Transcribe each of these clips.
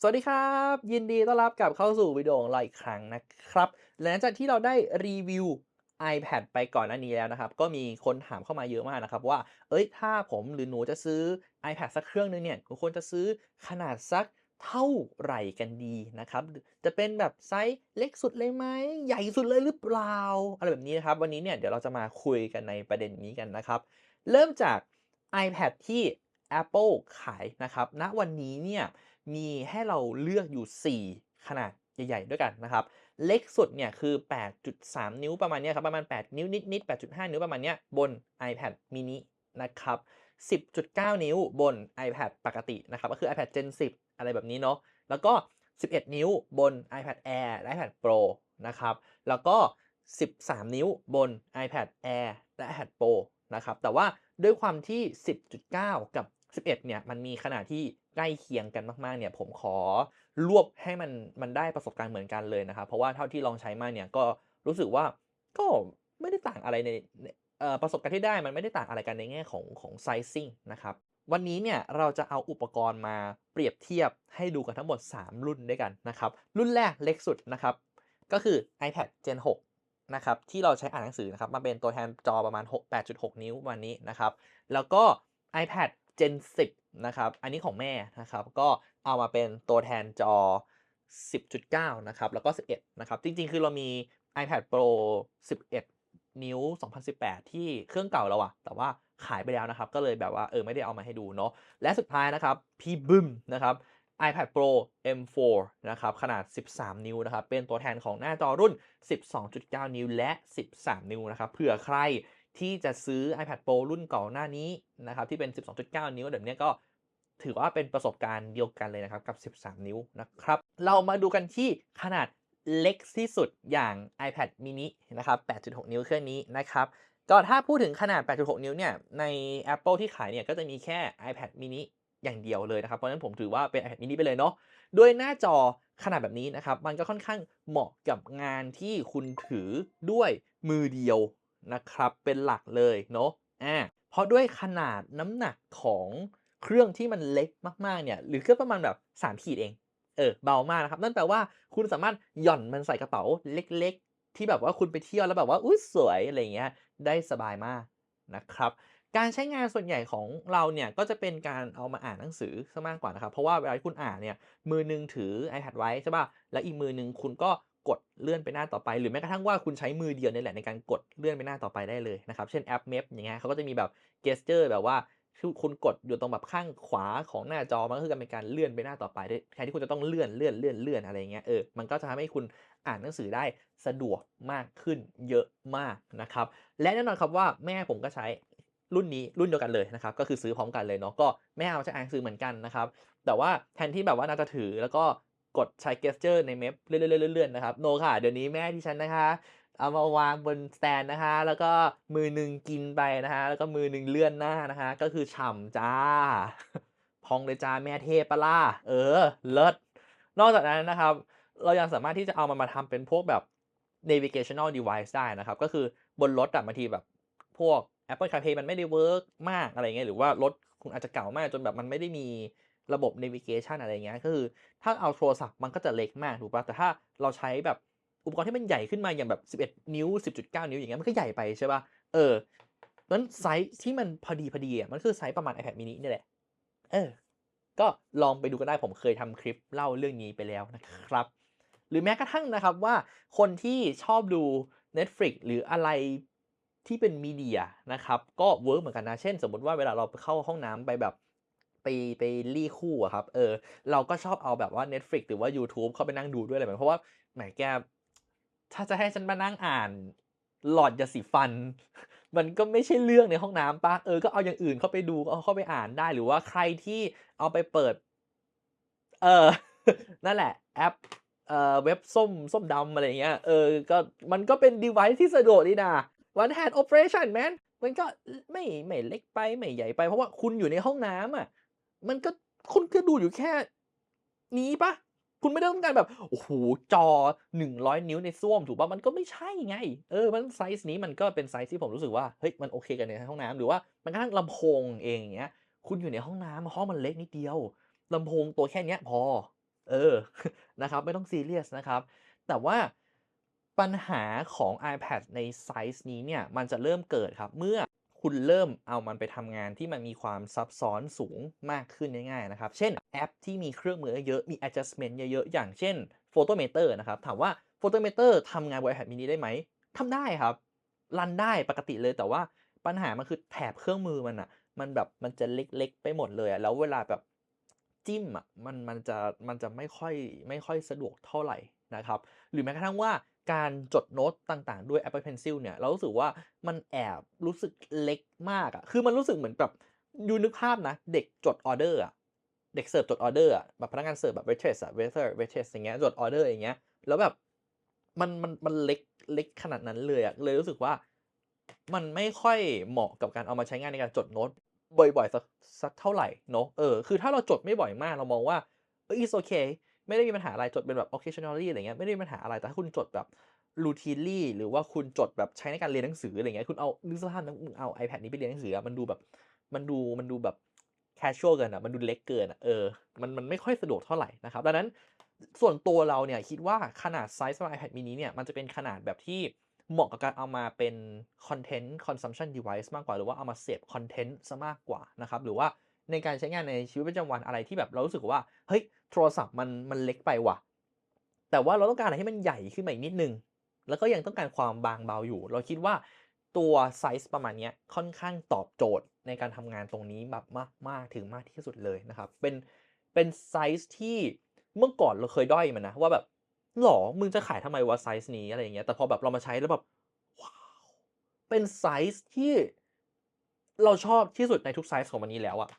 สวัสดีครับ ยินดีต้อนรับกลับเข้าสู่วิดีโอของเราอีกครั้งนะครับ หลังจากที่เราได้รีวิว iPad ไปก่อนหน้านี้แล้วนะครับ ก็มีคนถามเข้ามาเยอะมากนะครับว่า เอ้ยถ้าผมหรือหนูจะซื้อ iPad สักเครื่องหนึงเนี่ยควรจะซื้อขนาดสักเท่าไหร่กันดีนะครับ จะเป็นแบบไซส์เล็กสุดเลยไหมใหญ่สุดเลยหรือเปล่าอะไรแบบนี้นะครับ วันนี้เนี่ยเดี๋ยวเราจะมาคุยกันในประเด็นนี้กันนะครับ เริ่มจาก iPad ที่ Apple ขายนะครับณวันนี้เนี่ย มีให้เราเลือกอยู่ 4 ขนาดใหญ่ ๆ ด้วยกันนะครับ เล็กสุดเนี่ยคือ 8.3 นิ้วประมาณนี้ครับ ประมาณ 8 นิ้วนิดๆ 8.5 นิ้วประมาณนี้บน iPad mini นะครับ 10.9 นิ้วบน iPad ปกตินะครับ ก็คือ iPad Gen 10 อะไรแบบนี้เนาะ แล้วก็ 11 นิ้วบน iPad Air และ iPad Pro นะครับ แล้วก็ 13 นิ้วบน iPad Air และ iPad Pro นะครับ แต่ว่าด้วยความที่ 10.9 กับ 11 เนี่ย มันมีขนาดที่ ใกล้เคียงกันมากๆเนี่ยผมขอรวบให้มันมันได้ประสบการณ์เหมือนกันเลยนะครับเพราะว่าเท่าที่ลองใช้มาเนี่ยก็รู้สึกว่าก็ไม่ได้ต่างอะไรในประสบการณ์ที่ได้มันไม่ได้ต่างอะไรกันในแง่ของของ sizing นะครับวันนี้เนี่ยเราจะเอาอุปกรณ์มาเปรียบเทียบให้ดูกันทั้งหมด 3 รุ่นด้วยกันนะครับรุ่นแรกเล็กสุดนะครับก็คือ iPad Gen 6นะครับที่เราใช้อ่านหนังสือนะครับมาเป็นตัวแทนจอประมาณ6 8.6 นิ้วประมาณนี้นะครับแล้วก็ iPad Gen 10 นะครับ อันนี้ของแม่นะครับ ก็เอามาเป็นตัวแทนจอ 10.9 นะครับ แล้วก็ 11 นะครับ จริงๆ คือเรามี iPad Pro 11 นิ้ว 2018 ที่เครื่องเก่าเราอะแต่ว่าขายไปแล้วนะครับ ก็เลยแบบว่าเออไม่ได้เอามาให้ดูเนาะ และสุดท้ายนะครับ พี่บึ้มนะครับ iPad Pro M4 นะครับ ขนาด 13 นิ้วนะครับ เป็นตัวแทนของหน้าจอรุ่น 12.9 นิ้วและ 13 นิ้วนะครับ เผื่อใคร ที่จะซื้อ iPad Pro รุ่นก่อนหน้านี้นะครับที่เป็น 12.9 นิ้วแบบนี้ก็ถือว่าเป็นประสบการณ์เดียวกันเลยนะครับกับ 13 นิ้วนะครับ เรามาดูกันที่ขนาดเล็กที่สุดอย่าง iPad mini นะครับ 8.6 นิ้วเครื่องนี้นะครับก็ถ้าพูดถึงขนาด 8.6 นิ้วเนี่ย ใน Apple ที่ขายเนี่ย ก็จะมีแค่ iPad mini อย่างเดียวเลยนะครับ เพราะฉะนั้นผมถือว่าเป็น iPad mini ไปเลยเนาะ ด้วยหน้าจอขนาดแบบนี้นะครับ มันก็ค่อนข้างเหมาะกับงานที่คุณถือด้วยมือเดียว นะครับ เป็นหลักเลยเนาะอ่าเพราะด้วยขนาดน้ำหนักของเครื่องที่มันเล็กมากๆเนี่ยหรือแค่ประมาณแบบ3ขีดเองเออเบามากนะครับ นั่นแปลว่าคุณสามารถหย่อนมันใส่กระเป๋าเล็ก ๆ ที่แบบว่าคุณไปเที่ยวแล้วแบบว่าอุ๊ยสวยอะไรเงี้ยได้สบายมากนะครับการใช้งานส่วนใหญ่ของเราเนี่ยก็จะเป็นการเอามาอ่านหนังสือเสียมากกว่านะครับ เพราะว่าเวลาคุณอ่านเนี่ยมือหนึ่งถือ iPad ไว้ใช่เปล่าแล้วอีกมือหนึ่งคุณก็ กดเลื่อนไปหน้าต่อไป หรือแม้กระทั่งว่าคุณใช้มือเดียวนี่แหละในการกดเลื่อนไปหน้าต่อไปได้เลยนะครับ เช่นแอป Map อย่างเงี้ยเขาก็จะมีแบบ gesture แบบว่าคือคุณกดอยู่ตรงแบบข้างขวาของหน้าจอมันก็คือการเป็นการเลื่อนไปหน้าต่อไปได้แทนที่คุณจะต้องเลื่อนๆๆๆอะไรอย่างเงี้ยเออมันก็จะทำให้คุณอ่านหนังสือได้สะดวกมากขึ้นเยอะมากนะครับและแน่นอนครับว่าแม่ผมก็ใช้รุ่นนี้รุ่นเดียวกันเลยนะครับก็คือซื้อพร้อมกันเลยเนาะก็แม่เอามใช้อ่านหนังสือเหมือนกันนะครับแต่ว่าแทนที่แบบว่าน่าจะถือแล้วก็ กดใช้ gesture ใน Map เลื่อนๆๆๆๆนะครับโนค่ะ เดี๋ยวนี้แม่ดิฉันนะคะ เอามาวางบนสแตนนะคะ แล้วก็มือหนึ่งกินไปนะคะ แล้วก็มือหนึ่งเลื่อนหน้านะคะ ก็คือฉ่ำจ้ะพองเลยจ้ะแม่เทพปล่าเออ เลิศ นอกจากนั้นนะครับ เรายังสามารถที่จะเอามันมาทำเป็นพวกแบบ navigational device ได้นะครับ ก็คือบนรถอะบางทีแบบพวก Apple CarPlay มันไม่ได้เวิร์กมากอะไรเงี้ยหรือว่ารถคุณอาจจะเก่ามากจนแบบมันไม่ได้มี ระบบ navigation อะไรเงี้ยก็คือถ้าเอาโทรศัพท์มันก็จะเล็กมากถูกปล่าแต่ถ้าเราใช้แบบอุปกรณ์ที่มันใหญ่ขึ้นมาอย่างแบบ 11 นิ้ว 10.9 นิ้วอย่างเงี้ยมันก็ใหญ่ไปใช่ปล่าเอองั้นไซซ์ที่มันพอดีๆอดีอะมันคือไซซ์ประมาณ iPad mini นี่แหละเออก็ลองไปดูกันได้ผมเคยทำคลิปเล่าเรื่องนี้ไปแล้วนะครับ หรือแม้กระทั่งนะครับว่าคนที่ชอบดู Netflix หรืออะไรที่เป็นมีเดียนะครับ ก็เวิร์กเหมือนกันนะ เช่น สมมติว่าเวลาเราไปเข้าห้องน้ำไปแบบ ไปไปรี่คู่อะครับ เออ เราก็ชอบเอาแบบว่า Netflix หรือว่ายูทูบเข้าไปนั่งดูด้วยอะไรแบบเพราะว่าแหมแกถ้าจะให้ฉันมานั่งอ่าน หลอดยาสีฟัน มันก็ไม่ใช่เรื่องในห้องน้ำปล่าเออก็เอาอย่างอื่นเข้าไปดูเอาเข้าไปอ่านได้หรือว่าใครที่เอาไปเปิด เออนั่นแหละแอปเอ่อเว็บส้มส้มดำอะไรเงี้ยเออก็มันก็เป็น device ที่สะดวกดีนะ one hand operation man มันก็ไม่ไม่เล็กไป ไม่ใหญ่ไปเพราะว่าคุณอยู่ในห้องน้ำอะ มันก็คุณก็ดูอยู่แค่ นี้ปล่าคุณไม่ได้ต้องการแบบโอ้โฮจอ100นิ้วในส้วมถูกปล่ามันก็ไม่ใช่ไง เออ มันไซซ์นี้มันก็เป็นไซซ์ที่ผมรู้สึกว่าเฮ้ยมันโอเคกับในห้องน้ำหรือว่าแม้กระทั่งลำโพงเองอย่างเงี้ย คุณอยู่ในห้องน้ำห้องมันเล็กนิดเดียวลำโพงตัวแค่เนี้ยพอ เออนะครับ ไม่ต้องซีเรียสนะครับ แต่ว่าปัญหาของ iPad ในไซส์นี้เนี่ย มันจะเริ่มเกิดครับเมื่อ คุณเริ่มเอามันไปทำงานที่มันมีความซับซ้อนสูงมากขึ้นง่ายๆนะครับ เช่นแอปที่มีเครื่องมือเยอะ มี adjustment เยอะๆ อย่างเช่น Photometer นะครับ ถามว่า Photometer ทำงานบน iPad mini ได้ไหมทำได้ครับ รันได้ปกติเลยแต่ว่าปัญหามันคือแถบเครื่องมือมันน่ะมันแบบมันจะเล็กๆ ไปหมดเลยอะแล้วเวลาแบบจิ้มอะมันมันจะมันจะไม่ค่อยไม่ค่อยสะดวกเท่าไหร่นะครับ หรือแม้กระทั่งว่า การจดโน้ตต่างๆ ด้วย Apple Pencil เนี่ย เรารู้สึกว่ามันแอบรู้สึกเล็กมากอะคือมันรู้สึกเหมือนแบบยูนึกภาพนะ เด็กจดออเดอร์อะเด็กเสิร์ฟจดออเดอร์อะแบบพนักงานเสิร์ฟแบบ waitress อะ waiter waitress อย่างเงี้ยจดออเดอร์อย่างเงี้ยแล้วแบบมันมันมันเล็กเล็กขนาดนั้นเลยอะเลยรู้สึกว่ามันไม่ค่อยเหมาะกับการเอามาใช้งานในการจดโน้ตบ่อยๆสักสักเท่าไหร่เนาะเออคือถ้าเราจดไม่บ่อยมากเรามองว่าเฮ้ย it's okay ไม่ได้มีปัญหาอะไรจดเป็นแบบ occasionally อะไรเงี้ยไม่ได้มีปัญหาอะไรแต่ถ้าคุณจดแบบ routinely หรือว่าคุณจดแบบใช้ในการเรียนหนังสืออะไรเงี้ยคุณเอานึกสภาพนะมึงเอา iPad นี้ไปเรียนหนังสือมันดูแบบมันดูมันดูแบบ casual เกินอะมันดูเล็กเกินอะเออมันมันไม่ค่อยสะดวกเท่าไหร่นะครับดังนั้นส่วนตัวเราเนี่ยคิดว่าขนาดไซซ์ของ iPad mini เนี่ยมันจะเป็นขนาดแบบที่เหมาะกับการเอามาเป็น content consumption device มากกว่า หรือว่าเอามาเสพคอนเทนต์เสียมากกว่านะครับหรือว่า ในการใช้งานในชีวิตประจำวันอะไรที่แบบเรารู้สึกว่าเฮ้ยโทรศัพท์มันมันเล็กไปว่ะ แต่ว่าเราต้องการอะไรให้มันใหญ่ขึ้นมาอีกนิดหนึ่งแล้วก็ยังต้องการความบางเบาอยู่ เราคิดว่าตัวไซซ์ประมาณนี้ค่อนข้างตอบโจทย์ในการทำงานตรงนี้แบบมาก ๆ ถึงมากที่สุดเลยนะครับ เป็นเป็นไซซ์ที่เมื่อก่อนเราเคยด้อยมันนะ ว่าแบบหรอมึงจะขายทำไมวะไซซ์นี้อะไรอย่างเงี้ยแต่พอแบบเรามาใช้แล้วแบบว้าวเป็นไซซ์ที่เราชอบที่สุดในทุกไซซ์ของมันนี้แล้วอะ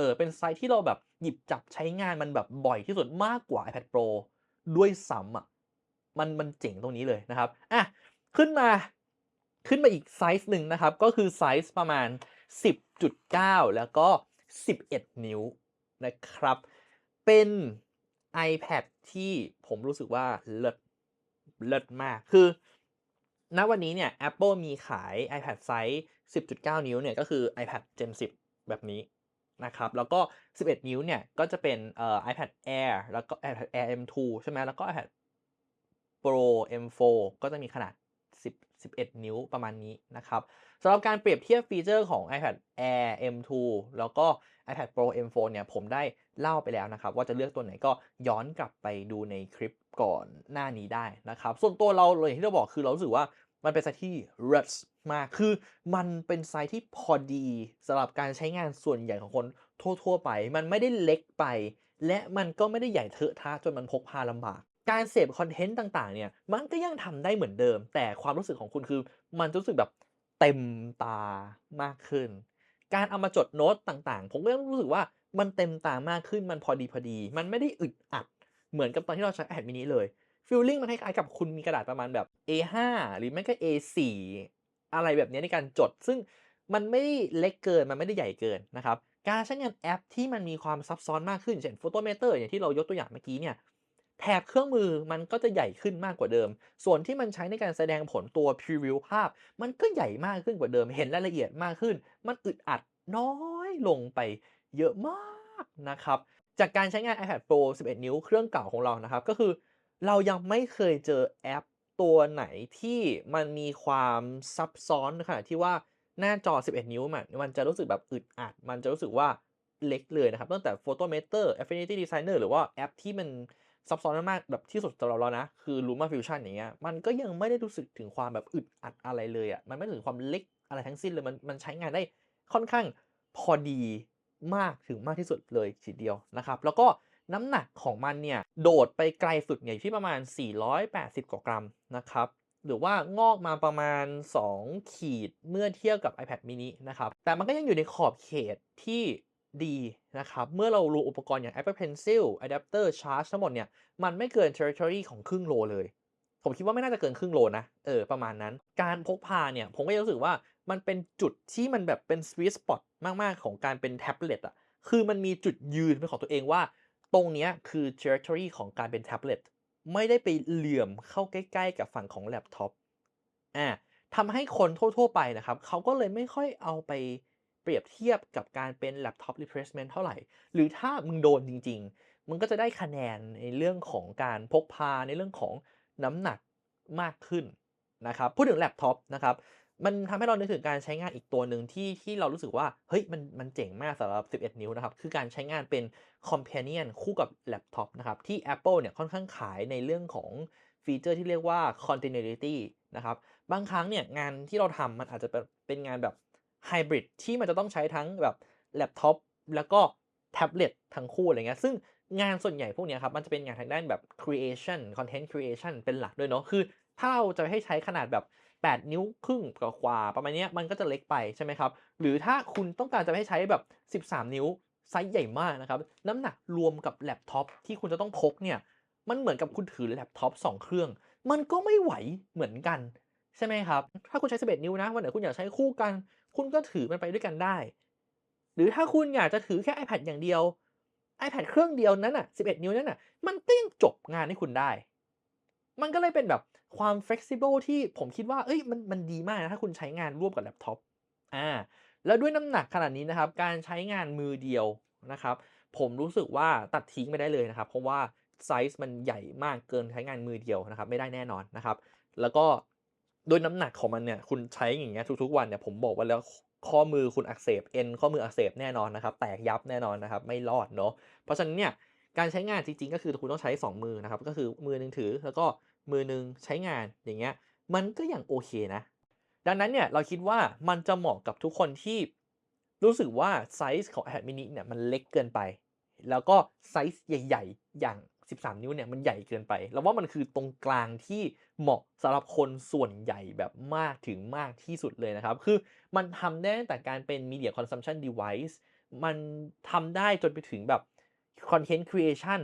ออเป็นไซซ์ที่เราแบบหยิบจับใช้งานมันแบบบ่อยที่สุดมากกว่า iPad Pro ด้วยซ้ำอะมันมันเจ๋งตรงนี้เลยนะครับอะขึ้นมาขึ้นมาอีกไซซ์หนึ่งนะครับ ก็คือไซซ์ประมาณ 10.9 แล้วก็ 11 นิ้วนะครับ เป็น iPad ที่ผมรู้สึกว่าเลิศเลิศมาก คือ ณ วันนี้เนี่ย Apple มีขาย iPad ไซซ์10.9 นิ้วเนี่ย ก็คือ iPad Gen 10 แบบนี้ นะครับแล้วก็ 11 นิ้วเนี่ยก็จะเป็นเอ่อ iPad Air แล้วก็ iPad Air M2 ใช่ไหมแล้วก็ iPad Pro M4 ก็จะมีขนาด 10 11 นิ้วประมาณนี้นะครับสำหรับการเปรียบเทียบฟีเจอร์ของ iPad Air M2 แล้วก็ iPad Pro M4 เนี่ยผมได้เล่าไปแล้วนะครับว่าจะเลือกตัวไหนก็ย้อนกลับไปดูในคลิปก่อนหน้านี้ได้นะครับ ส่วนตัวเราเลยอย่างที่เราบอกคือเรารู้สึกว่า มันเป็นไซซ์ที่เลิศมาก คือมันเป็นไซซ์ที่พอดีสำหรับการใช้งานส่วนใหญ่ของคนทั่ว ๆ ไป มันไม่ได้เล็กไป และมันก็ไม่ได้ใหญ่เทอะทะจนมันพกพาลำบาก การเสพคอนเทนต์ต่างๆ เนี่ยมันก็ยังทำได้เหมือนเดิม แต่ความรู้สึกของคุณคือมันรู้สึกแบบเต็มตามากขึ้น การเอามาจดโน้ตต่างๆ ผมก็ยังรู้สึกว่ามันเต็มตามากขึ้น มันพอดีๆมันไม่ได้อึดอัด เหมือนกับตอนที่เราใช้ iPad mini เลย ฟีลลิ่งมันคล้ายๆกับคุณมีกระดาษประมาณแบบ A5 หรือไม่ก็ A4 อะไรแบบนี้ในการจด ซึ่งมันไม่ได้เล็กเกินมันไม่ได้ใหญ่เกินนะครับการใช้งานแอปที่มันมีความซับซ้อนมากขึ้นเช่น Photometer อย่างที่เรายกตัวอย่างเมื่อกี้เนี่ยแถบเครื่องมือมันก็จะใหญ่ขึ้นมากกว่าเดิม ส่วนที่มันใช้ในการแสดงผลตัว Preview ภาพ มันก็ใหญ่มากขึ้นกว่าเดิม เห็นรายละเอียดมากขึ้น มันอึดอัดน้อยลงไปเยอะมากนะครับ จากการใช้งาน iPad Pro 11 นิ้วเครื่องเก่าของเรานะครับ ก็คือ เรายังไม่เคยเจอแอปตัวไหนที่มันมีความซับซ้อนในขณะที่ว่าหน้าจอ 11 นิ้วมันมันจะรู้สึกแบบอึดอัด มันจะรู้สึกว่าเล็กเลยนะครับ ตั้งแต่ Photometer Affinity Designer หรือว่าแอปที่มันซับซ้อนมากๆแบบที่สุดสำหรับเรานะ คือ Luma Fusion อย่างเงี้ยมันก็ยังไม่ได้รู้สึกถึงความแบบอึดอัดอะไรเลยอะมันไม่ถึงความเล็กอะไรทั้งสิ้นเลยมันมันใช้งานได้ค่อนข้างพอดีมากถึงมากที่สุดเลยทีเดียวนะครับ แล้วก็ น้ำหนักของมันเนี่ยโดดไปไกลสุดเนี่ยอยู่ที่ประมาณ 480 กว่ากรัมนะครับหรือว่างอกมาประมาณ 2 ขีดเมื่อเทียบกับ iPad mini นะครับแต่มันก็ยังอยู่ในขอบเขตที่ดีนะครับ เมื่อเรารวมอุปกรณ์อย่าง Apple Pencil อะแดปเตอร์ชาร์จทั้งหมดเนี่ย มันไม่เกิน territory ของครึ่งโลเลย ผมคิดว่าไม่น่าจะเกินครึ่งโลนะ เออ ประมาณนั้น การพกพาเนี่ย ผมก็ยังรู้สึกว่ามันเป็นจุดที่มันแบบเป็น sweet spot มาก ๆ ของการเป็นแท็บเล็ตอะคือมันมีจุดยืนเป็นของตัวเองว่า ตรงนี้คือ territory ของการเป็นแท็บเล็ตไม่ได้ไปเหลื่อมเข้าใกล้ ๆ กับฝั่งของแล็ปท็อปอ่าทำให้คนทั่ว ๆ ไปนะครับ เขาก็เลยไม่ค่อยเอาไปเปรียบเทียบกับการเป็นแล็ปท็อป replacement เท่าไหร่ หรือถ้ามึงโดนจริง ๆมันก็จะได้คะแนนในเรื่องของการพกพาในเรื่องของน้ำหนักมากขึ้นนะครับ พูดถึงแล็ปท็อปนะครับ มันทำให้เรานึกถึงการใช้งานอีกตัวหนึ่งที่ที่เรารู้สึกว่า เฮ้ยมันมันเจ๋งมากสำหรับ 11 นิ้วนะครับ คือการใช้งานเป็น companion คู่กับแล็ปท็อปนะครับ ที่ Apple เนี่ยค่อนข้างขายในเรื่องของฟีเจอร์ที่เรียกว่า continuity นะครับ บางครั้งเนี่ยงานที่เราทำมันอาจจะเป็นเป็นงานแบบไฮบริดที่มันจะต้องใช้ทั้งแบบแล็ปท็อปแล้วก็แท็บเล็ตทั้งคู่อะไรเงี้ย ซึ่งงานส่วนใหญ่พวกนี้ครับ มันจะเป็นงานทางด้านแบบ creation content creation เป็นหลักด้วยเนาะ คือถ้าเราจะให้ใช้ขนาดแบบ 8 นิ้วครึ่งกว่าประมาณนี้มันก็จะเล็กไปใช่ไหมครับ หรือถ้าคุณต้องการจะให้ใช้แบบ 13 นิ้วไซส์ใหญ่มากนะครับ น้ำหนักรวมกับแล็ปท็อปที่คุณจะต้องพกเนี่ย มันเหมือนกับคุณถือแล็ปท็อป2เครื่อง มันก็ไม่ไหวเหมือนกันใช่ไหมครับ ถ้าคุณใช้ 11 นิ้วนะ วันไหนคุณอยากใช้คู่กัน คุณก็ถือมันไปด้วยกันได้ หรือถ้าคุณอยากจะถือแค่ iPad อย่างเดียว iPad เครื่องเดียวนั้นน่ะ 11 นิ้วนั้นน่ะ มันก็ยังจบงานให้คุณได้ มันก็เลยเป็นแบบ ความ flexible ที่ผมคิดว่า เอ้ย มัน มันดีมากนะ ถ้าคุณใช้งานร่วมกับแล็ปท็อป อ่า แล้วด้วยน้ำหนักขนาดนี้นะครับ การใช้งานมือเดียวนะครับ ผมรู้สึกว่าตัดทิ้งไม่ได้เลยนะครับ เพราะว่าไซซ์มันใหญ่มากเกินใช้งานมือเดียวนะครับ ไม่ได้แน่นอนนะครับ แล้วก็ด้วยน้ำหนักของมันเนี่ย คุณใช้อย่างเงี้ยทุกๆวันเนี่ย ผมบอกไว้แล้วข้อมือคุณอักเสบ เอ็นข้อมืออักเสบแน่นอนนะครับ แตกยับแน่นอนนะครับ ไม่รอดเนาะ เพราะฉะนั้นเนี่ย การใช้งานจริงๆ ก็คือคุณต้องใช้ 2 มือนะครับ ก็คือมือหนึ่งถือแล้วก็ มือหนึ่งใช้งานอย่างเงี้ยมันก็ยังโอเคนะ ดังนั้นเนี่ยเราคิดว่ามันจะเหมาะกับทุกคนที่รู้สึกว่าไซซ์ของ iPad mini เนี่ยมันเล็กเกินไป แล้วก็ไซซ์ใหญ่ ๆ อย่าง 13 นิ้วเนี่ยมันใหญ่เกินไป เราว่ามันคือตรงกลางที่เหมาะสำหรับคนส่วนใหญ่แบบมากถึงมากที่สุดเลยนะครับ คือมันทำได้ตั้งแต่การเป็น media consumption device มันทำได้จนไปถึงแบบ content creation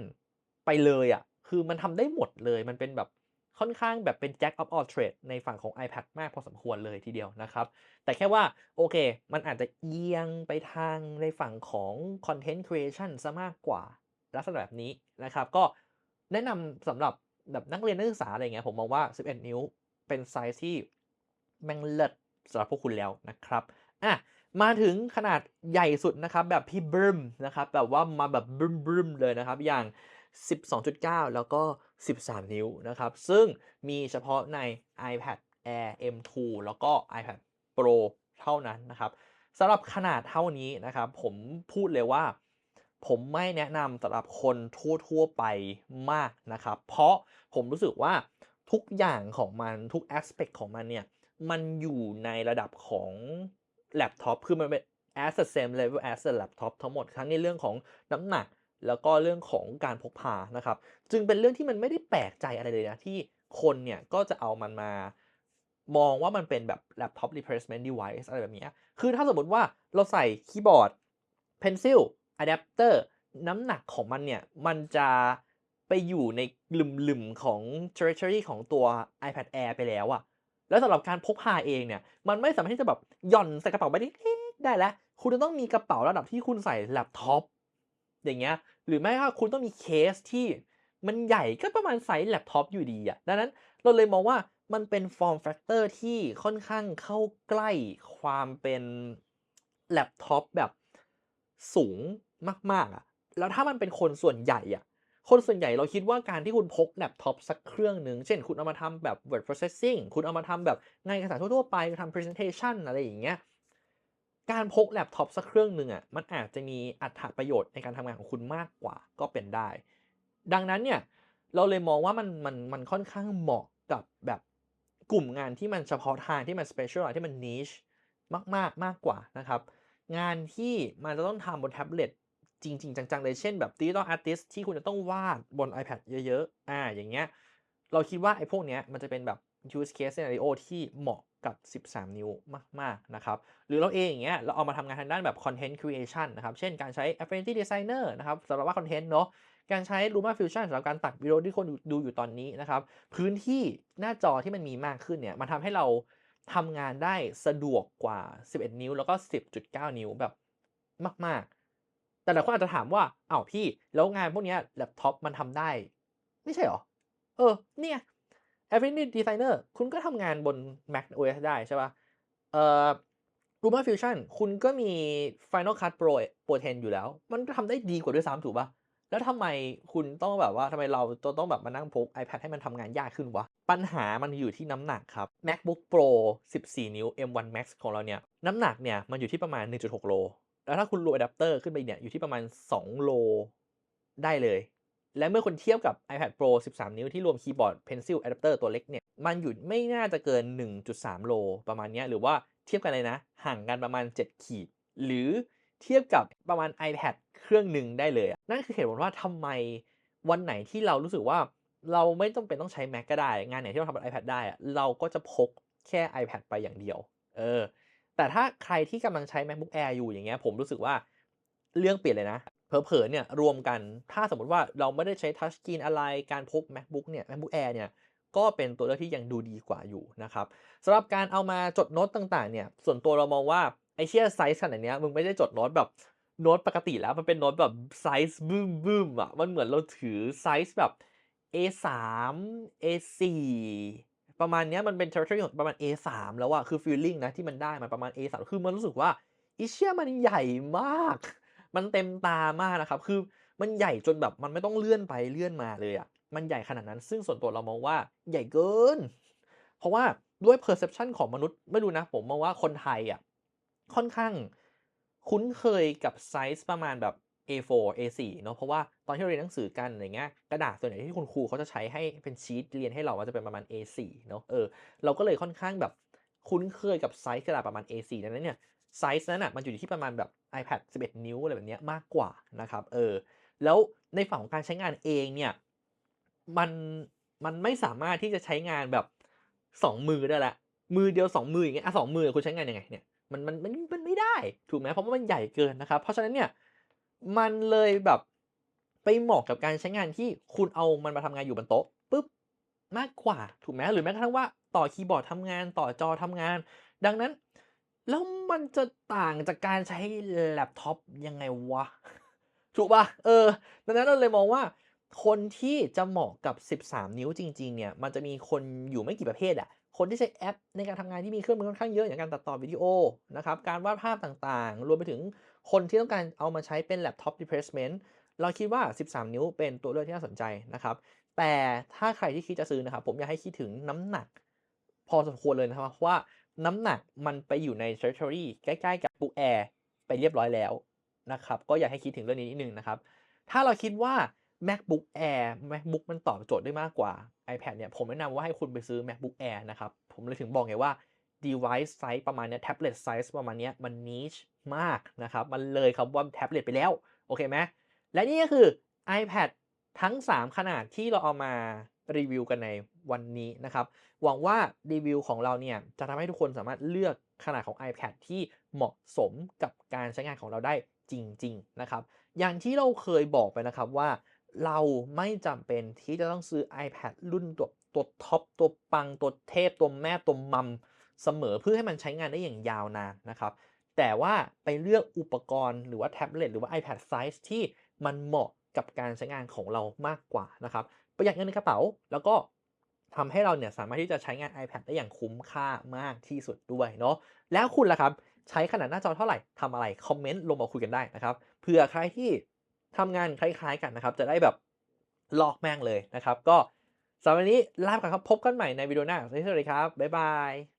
ไปเลยอะคือมันทำได้หมดเลย มันเป็นแบบ ค่อนข้างแบบเป็น jack of all trades ในฝั่งของ iPad มากพอสมควรเลยทีเดียวนะครับ แต่แค่ว่าโอเค มันอาจจะเอียงไปทางในฝั่งของ content creation เสียมากกว่าลักษณะแบบนี้นะครับ ก็แนะนำสำหรับแบบนักเรียนนักศึกษาอะไรเงี้ยผมมองว่า 11 นิ้วเป็นไซซ์ที่แม่งเลิศสำหรับพวกคุณแล้วนะครับอะมาถึงขนาดใหญ่สุดนะครับแบบพี่บึ้มนะครับแบบว่ามาแบบบึ้มๆเลยนะครับ อย่าง 12.9 แล้วก็ 13 นิ้วนะครับ ซึ่งมีเฉพาะใน iPad Air M2 แล้วก็ iPad Pro เท่านั้นนะครับสำหรับขนาดเท่านี้นะครับ ผมพูดเลยว่า ผมไม่แนะนำสำหรับคนทั่ว ๆ ไปมากนะครับ เพราะผมรู้สึกว่าทุกอย่างของมันทุก aspect ของมันเนี่ย มันอยู่ในระดับของแล็ปท็อปคือมันเป็น at the same level as the laptop ทั้งหมดทั้งในเรื่องของน้ำหนัก แล้วก็เรื่องของการพกพานะครับ จึงเป็นเรื่องที่มันไม่ได้แปลกใจอะไรเลยนะ ที่คนเนี่ยก็จะเอามันมามองว่ามันเป็นแบบ laptop replacement device อะไรแบบนี้ คือถ้าสมมติว่าเราใส่คีย์บอร์ด pencil อะแดปเตอร์น้ำหนักของมันเนี่ย มันจะไปอยู่ในหลึมๆ ของ territory ของตัว iPad Air ไปแล้วอะแล้วสำหรับการพกพาเองเนี่ย มันไม่สามารถที่จะแบบหย่อนใส่กระเป๋าใบเล็กได้แล้ว คุณจะต้องมีกระเป๋าระดับที่คุณใส่แล็ปท็อป อย่างเงี้ยหรือไม่ก็คุณต้องมีเคสที่มันใหญ่ก็ประมาณไซซ์แล็ปท็อปอยู่ดีอะดังนั้นเราเลยมองว่ามันเป็น form factor ที่ค่อนข้างเข้าใกล้ความเป็นแล็ปท็อปแบบสูงมากๆอะแล้วถ้ามันเป็นคนส่วนใหญ่อะคนส่วนใหญ่เราคิดว่าการที่คุณพกแล็ปท็อปสักเครื่องหนึ่ง เช่นคุณเอามาทำแบบ word processing คุณเอามาทำแบบงานเอกสารทั่วๆไปทำ presentation อะไรอย่างเงี้ย การพกแล็ปท็อปสักเครื่องหนึ่งอะมันอาจจะมีอรรถประโยชน์ในการทำงานของคุณมากกว่าก็เป็นได้ ดังนั้นเนี่ยเราเลยมองว่ามันมันมันค่อนข้างเหมาะกับแบบกลุ่มงานที่มันเฉพาะทางที่มัน specialize ที่มัน niche มากมากกว่านะครับ งานที่มันจะต้องทำบนแท็บเล็ตจริง ๆ จัง ๆ เลยเช่นแบบ digital artist ที่คุณจะต้องวาดบน iPad เยอะ ๆ อ่าอย่างเงี้ยเราคิดว่าไอ้พวกเนี้ยมันจะเป็นแบบ use case scenario ที่เหมาะ กับ 13 นิ้วมากๆนะครับหรือเราเองอย่างเงี้ยเราเอามาทำงานทางด้านแบบ content creation นะครับเช่นการใช้ Affinity Designer นะครับสำหรับว่าคอนเทนต์เนาะการใช้ Luma Fusion สำหรับการตัดวิดีโอที่คนดูอยู่ตอนนี้นะครับพื้นที่หน้าจอที่มันมีมากขึ้นเนี่ยมันทำให้เราทำงานได้สะดวกกว่า 11 นิ้วแล้วก็ 10.9 นิ้วแบบมาก ๆ แต่หลายคนอาจจะถามว่าอ้าวพี่แล้วงานพวกนี้แล็ปท็อปมันทำได้ ไม่ใช่หรอ?เออเนี่ย Affinity Designer คุณก็ทำงานบน macOS ได้ใช่ปล่า?เอ่อ Luma Fusion คุณก็มี Final Cut Pro Pro 10 อยู่แล้ว มันก็ทำได้ดีกว่าด้วยซ้ำถูกปล่า?แล้วทำไมคุณต้องแบบว่าทำไมเราต้องแบบมานั่งพก iPad ให้มันทำงานยากขึ้นวะ ปัญหามันอยู่ที่น้ำหนักครับ MacBook Pro 14 นิ้ว M1 Max ของเราเนี่ย น้ำหนักเนี่ยมันอยู่ที่ประมาณ 1.6 โล แล้วถ้าคุณรวมอะแดปเตอร์ขึ้นไปเนี่ยอยู่ที่ประมาณ 2 โลได้เลย และเมื่อคุณเทียบกับ iPad Pro 13 นิ้วที่รวมคีย์บอร์ด Pencil Adapter ตัวเล็กเนี่ย มันอยู่ไม่น่าจะเกิน 1.3 โลประมาณนี้ หรือว่าเทียบกันเลยนะ ห่างกันประมาณ 7 ขีด หรือเทียบกับประมาณ iPad เครื่องหนึ่งได้เลย นั่นคือเหตุผลว่าทำไมวันไหนที่เรารู้สึกว่าเราไม่ต้องเป็นต้องใช้ Mac ก็ได้ งานไหนที่เราทำบน iPad ได้ เราก็จะพกแค่ iPad ไปอย่างเดียว เออ แต่ถ้าใครที่กำลังใช้ MacBook Air อยู่อย่างเงี้ย ผมรู้สึกว่าเรื่องเปลี่ยนเลยนะ เผลอๆเนี่ยรวมกันถ้าสมมติว่าเราไม่ได้ใช้ Touch Screen อะไรการพก MacBook เนี่ย MacBook Air เนี่ยก็เป็นตัวเลือกที่ยังดูดีกว่าอยู่นะครับสำหรับการเอามาจดโน้ตต่างๆเนี่ยส่วนตัวเรามองว่าไอเชียไซส์ขนาดเนี้ยมึงไม่ได้จดโน้ตแบบโน้ตปกติแล้วมันเป็นโน้ตแบบไซส์บึ้มบึ้มๆอะมันเหมือนเราถือไซส์แบบ A3 A4 ประมาณเนี้ยมันเป็น territory ของประมาณ A3 แล้วอะคือ feeling นะที่มันได้มันประมาณ A3 คือมันรู้สึกว่าไอเชียมันใหญ่มาก มันเต็มตามากนะครับ คือมันใหญ่จนแบบมันไม่ต้องเลื่อนไปเลื่อนมาเลยอะมันใหญ่ขนาดนั้น ซึ่งส่วนตัวเรามองว่าใหญ่เกิน เพราะว่าด้วย perception ของมนุษย์ไม่รู้นะ ผมมองว่าคนไทยอะค่อนข้างคุ้นเคยกับไซส์ประมาณแบบ A4 A4 เนาะเพราะว่าตอนที่เราเรียนหนังสือกันอะไรเงี้ยกระดาษส่วนใหญ่ที่คุณครูเขาจะใช้ให้เป็นชีตเรียนให้เราว่าจะเป็นประมาณ A4 เนาะเออเราก็เลยค่อนข้างแบบคุ้นเคยกับไซส์กระดาษประมาณ A4 ดังนั้นเนี่ย ไซส์นั้นอะมันอยู่ที่ประมาณแบบ iPad 11 นิ้วอะไรแบบนี้มากกว่านะครับเออแล้วในฝั่งของการใช้งานเองเนี่ยมันมันไม่สามารถที่จะใช้งานแบบสองมือได้ละมือเดียวสองมืออย่างเงี้ยอะสองมือคุณใช้งานยังไงเนี่ยมันมันมันมันไม่ได้ถูกไหมเพราะว่ามันใหญ่เกินนะครับ เพราะฉะนั้นเนี่ยมันเลยแบบไปเหมาะกับการใช้งานที่คุณเอามันมาทำงานอยู่บนโต๊ะปุ๊บมากกว่าถูกไหมหรือแม้กระทั่งว่าต่อคีย์บอร์ดทำงานต่อจอทำงาน ดังนั้น แล้วมันจะต่างจากการใช้แล็ปท็อปยังไงวะ ถูกป่ะ เออ ดังนั้นเราเลยมองว่า คนที่จะเหมาะกับ 13 นิ้วจริง ๆ เนี่ย มันจะมีคนอยู่ไม่กี่ประเภทอะคนที่ใช้แอปในการทำงานที่มีเครื่องมือค่อนข้างเยอะอย่างการตัดต่อวิดีโอนะครับ การวาดภาพต่างๆ รวมไปถึงคนที่ต้องการเอามาใช้เป็นแล็ปท็อป replacement เราคิดว่า 13 นิ้วเป็นตัวเลือกที่น่าสนใจนะครับ แต่ถ้าใครที่คิดจะซื้อนะครับ ผมอยากให้คิดถึงน้ำหนัก พอสมควรเลยนะครับเพราะว่า น้ำหนักมันไปอยู่ใน territory ใกล้ๆกับ Book Air ไปเรียบร้อยแล้วนะครับก็อยากให้คิดถึงเรื่องนี้นิดนึงนะครับ ถ้าเราคิดว่า MacBook Air MacBook มันตอบโจทย์ได้มากกว่า iPad เนี่ยผมแนะนำว่าให้คุณไปซื้อ MacBook Air นะครับ ผมเลยถึงบอกไงว่า device size ประมาณนี้ tablet size ประมาณนี้มัน niche มากนะครับ มันเลยคำว่า tablet ไปแล้ว โอเคไหมและนี่ก็คือ iPad ทั้ง 3 ขนาดที่เราเอามา รีวิวกันในวันนี้นะครับ หวังว่ารีวิวของเราเนี่ยจะทำให้ทุกคนสามารถเลือกขนาดของ iPad ที่เหมาะสมกับการใช้งานของเราได้จริง ๆ นะครับ อย่างที่เราเคยบอกไปนะครับว่า เราไม่จำเป็นที่จะต้องซื้อ iPad รุ่นตัวตัวท็อปตัวปังตัวเทพตัวแม่ตัวมัมเสมอเพื่อให้มันใช้งานได้อย่างยาวนานนะครับ แต่ว่าไปเลือกอุปกรณ์หรือว่าแท็บเล็ตหรือว่า iPad size ที่มันเหมาะกับการใช้งานของเรามากกว่านะครับ ประหยัดเงินในกระเป๋า แล้วก็ทำให้เราเนี่ยสามารถที่จะใช้งาน iPad ได้อย่างคุ้มค่ามากที่สุดด้วยเนาะแล้วคุณล่ะครับ ใช้ขนาดหน้าจอเท่าไหร่ทำอะไรคอมเมนต์ลงมาคุยกันได้นะครับเผื่อใครที่ทำงานคล้ายๆกันนะครับ จะได้แบบลอกแม่งเลยนะครับ ก็สำหรับวันนี้ลาไปก่อนครับพบกันใหม่ในวิดีโอหน้าสวัสดีครับบ๊ายบาย